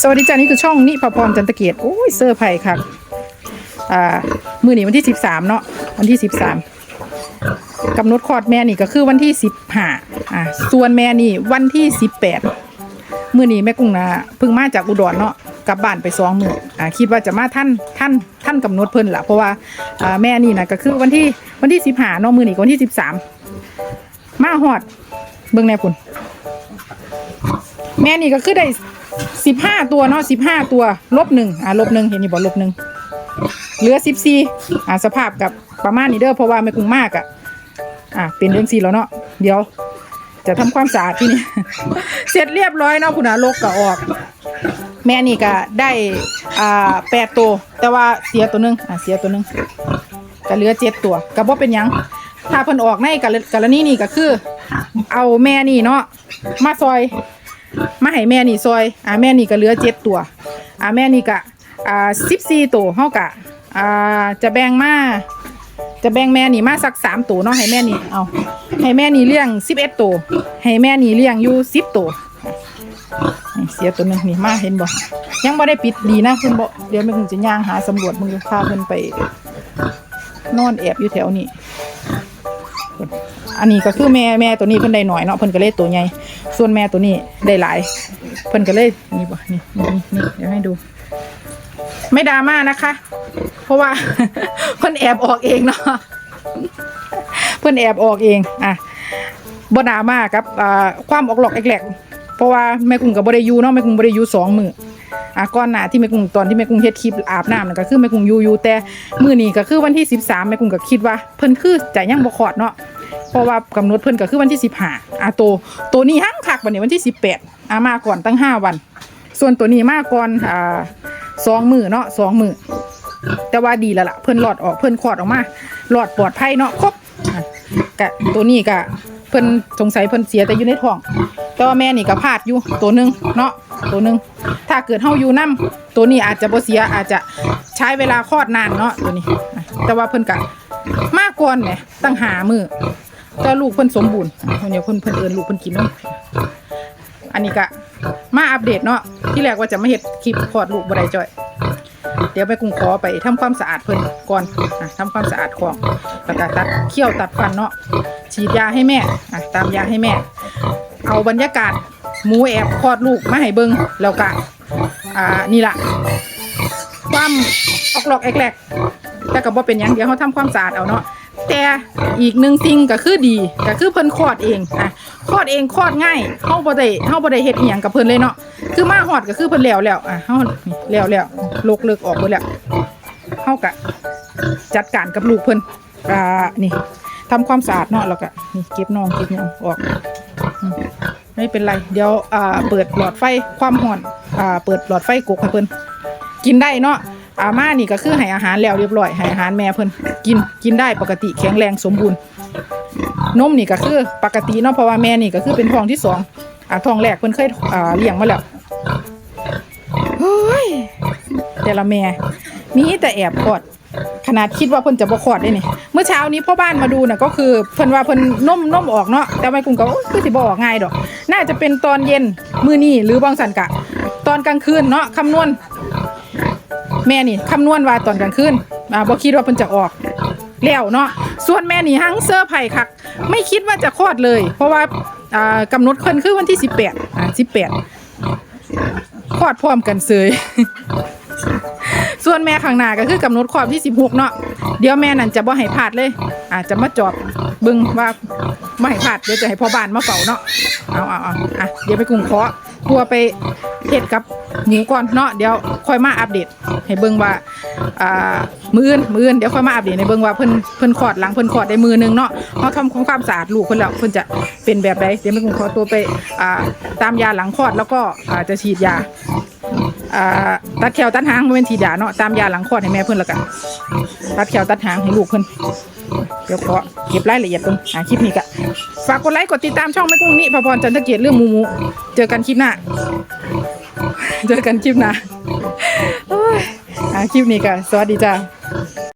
สวัสดีจ้านี่คือช่องนิพพรจันตะเกียรติโอ้ยเซอร์ไพรส์ครับอ่ามือหนีวันที่สิบสามเนาะวันที่สิบสามกำหนดคลอดแม่นี่ก็คือวันที่สิบห้าอ่าส่วนแม่นี่วันที่สิบแปดมือนี้แม่กุ้งนะเพิ่งมาจากอุดรเนาะกลับบ้านไปสองมืออ่าคิดว่าจะมาท่านท่านท่านกำหนดเพิ่นละเพราะว่าอ่าแม่นี่นะก็คือวันที่วันที่สิบห้าเนาะมือนี่ก็วันที่สิบสามมาหอดเบิ่งแน่พุ่นแม่นี่ก็คือได้ สิบห้าตัวเนาะสิบห้าตัว ลบหนึ่งอ่าลบหนึ่งเห็นนี่บอกลบหนึ่งเหลือสิบสี่อ่าสภาพกับประมาณนี้เด้อเพราะว่าไม่กุ้งมากอะอ่าเป็นเรื่องสี่แล้วเนาะเดี๋ยว จะทำความสะอาดที่นี่ เสร็จเรียบร้อยเนาะคุณอาลกก็ออก แม่นี่ก็ได้อ่าแปดตัว แต่ว่าเสียตัวหนึงอ่าเสียตัวหนึงก็เหลือเจ็ดตัวก็บ่เป็นหยังถ้าเพิ่นออกในกรกรณีนี่ก็คือ เอาแม่นี่เนาะมาซอย มาให้แม่นี่ซอยอ่าแม่นี่ก็เหลือเจ็ดตัวอ่าแม่นี่ก็อ่าสิบสี่ตัวเฮากะอ่าจะแบ่งมาจะแบ่งแม่นี่มาสักสามตัวเนาะให้แม่นี่เอาให้แม่นี่เลี้ยงสิบเอ็ดตัวให้แม่นี่เลี้ยงอยู่สิบตัวเสียตัวหนึงนี่มาเห็นบ่ยังบ่ได้ปิดดีนะเพิ่นบ่เดี๋ยวแม่คงจะย่างหาสำรวจมึงพาเพิ่นไป นอนแอบอยู่แถวนี้ อันนี้ก็คือแม่แม่ตัวนี้เพิ่นได้หน่อยเนาะเพิ่นก็เลยตัวใหญ่ส่วนแม่ตัวนี้ได้หลาย เพิ่นก็เลยนี่บ่นี่นี่นี่เดี๋ยวให้ดู ไม่ดราม่านะคะ เพราะว่า เพิ่นแอบออกเองเนาะเพิ่นแอบออกเองอะบ่ดราม่ากับอ่าความออกหลอกแอกแหลกเพราะว่าแม่กุ้งกับบ่ได้อยู่เนาะแม่กุ้งบ่ได้อยู่สองมือ อะก่อนหน้าที่แม่กุ้งตอนที่แม่กุ้งเฮ็ดคลิปอาบน้ำนั่นก็คือแม่กุ้งอยู่อยู่แต่มื้อนี้ก็คือวันที่ 13แม่กุ้งก็คิดว่าเพิ่นคือจะยังบ่คลอดเนาะเพราะว่ากำหนดเพิ่นก็คือวันที่สิบห้าอะตัวตัวนี้หั่งคักวันนี้วันที่สิบแปดอะมาก่อนตั้งห้าวัน ส่วนตัวนี้มาก่อนอ่าสองมือเนาะสองมือแต่ว่าดีแล้วล่ะเพิ่นหลอดออกเพิ่นคลอดออกมาหลอดปลอดภัยเนาะครบกะตัวนี้กะเพิ่นสงสัยเพิ่นเสียแต่อยู่ในท้องแต่ว่าแม่นี่ก็พลาดอยู่ตัวหนึงเนาะ ตัวหนึ่งถ้าเกิดเฮาอยู่นํตัวนี้อาจจะบ่เสียอาจจะใช้เวลาคลอดนานเนาะตัวนี้ แต่ว่าเพิ่นกะมาก่อนแหมตั้งหามือแต่ลูกเพิ่นสมบูรณ์เดี๋ยวเพิ่นเพิ่นเอินลูกเพิ่นกินเนาะอันนี้ก็มาอัปเดตเนาะที่แรกว่าจะมาเฮ็ดคลิปคลอดลูกบ่ได้จ้อยเดี๋ยวไปกุ้งขอไปทำความสะอาดเพิ่นก่อนอะทำความสะอาดของแล้วก็ตัดเขี้ยวตัดฟันเนาะฉีดยาให้แม่ตามยาให้แม่ เอาบรรยากาศ หมูแอบคลอดลูกมาให้เบิงแล้วก็อ่านี่ล่ะความออกหลอกแอกแหลกแต่ก็บ่เป็นยังเดี๋ยวเขาทำความสะอาดเอาเนาะแต่อีกหนึ่งสิ่งก็คือดีก็คือเพิ่นคลอดเองอะคลอดเองคลอดง่ายเฮาบ่ได้เฮาบ่ได้เฮ็ดอีหยังกับเพิ่นเลยเนาะคือมาฮอดก็คือเพิ่นแล้วแล้วอะเฮาแล้วแล้วลกเลิกออกเบิดแล้วเฮาก็จัดการกับลูกเพิ่นอ่านี่ทำความสะอาดเนาะแล้วก็นี่เก็บน้องเก็บหยังออก ไม่เป็นไร เดี๋ยวอ่าเปิดหลอดไฟความร้อนอ่าเปิดหลอดไฟกกให้เพิ่นกินได้เนาะอาม่านี่ก็คือให้อาหารแล้วเรียบร้อยให้อาหารแม่เพิ่นกินกินได้ปกติแข็งแรงสมบูรณ์นมนี่ก็คือปกติเนาะเพราะว่าแม่นี่ก็คือเป็นท้องที่สองอ่าท้องแรกเพิ่นเคยอ่าเลี้ยงมาแล้วเฮ้ยแต่ละแม่มีแต่แอบกอดขนาดคิดว่าเพิ่นจะบ่คลอดได้นี่เมื่อเช้านี้พ่อบ้านมาดูน่ะก็คือเพิ่นว่าเพิ่นนมนมออกเนาะแต่ไม่กุ้งก็คือสิบ่ออกง่ายดอก น่าจะเป็นตอนเย็นมื้อนี้หรือบางสันกะ ตอนกลางคืนเนาะคำนวณ แม่นี่คำนวณว่าตอนกลางคืนอ่าบ่คิดว่าเพิ่นจะออกแล้วเนาะส่วนแม่นี่หังเซอร์ไผ่คัก ไม่คิดว่าจะคลอดเลย เพราะว่าอ่ากำหนดเพิ่นคือวันที่ 18อ่า18คลอดพร้อมกันเสยส่วนแม่ข้างหน้าก็คือกำหนดคลอดที่ 16 เนาะเดี๋ยวแม่นั่นจะบ่ให้พลาดเลยอาจจะมาจอบเบิ่งว่าไม่ให้พลาดเดี๋ยวจะให้พ่อบ้านมาเฝ้าเนาะเอาเอาเอาอะเดี๋ยวไปกรุงขอตัวไปเฮ็ดกับหมูก่อนเนาะเดี๋ยวค่อยมาอัปเดต ให้เบิ่งว่าอ่ามืออื่นมืออื่นเดี๋ยวค่อยมาอัปเดตให้เบิ่งว่าเพิ่นเพิ่นคลอดหลังเพิ่นคลอดได้มือหนึงเนาะเฮาทำความสะอาดลูกเพิ่นแล้วเพิ่นจะเป็นแบบใดเดี๋ยวแม่กุ้งขอตัวไปอ่าตามยาหลังคลอดแล้วก็อ่าจะฉีดยา อ่าตัดแขวตัดหางบ่แม่นฉีดยาเนาะตามยาหลังคลอดให้แม่เพิ่นแล้วกันตัดแขวตัดหางให้ลูกเพิ่นเดี๋ยวขอเก็บรายละเอียดตรงอ่าคลิปนี้กะฝากกดไลค์กดติดตามช่องแม่กุ้งนี่พะพรจันทเกียรติเรื่องมูมูเจอกันคลิปหน้าเจอกันคลิปหน้าอ่าคลิปนี้กะสวัสดีจ้า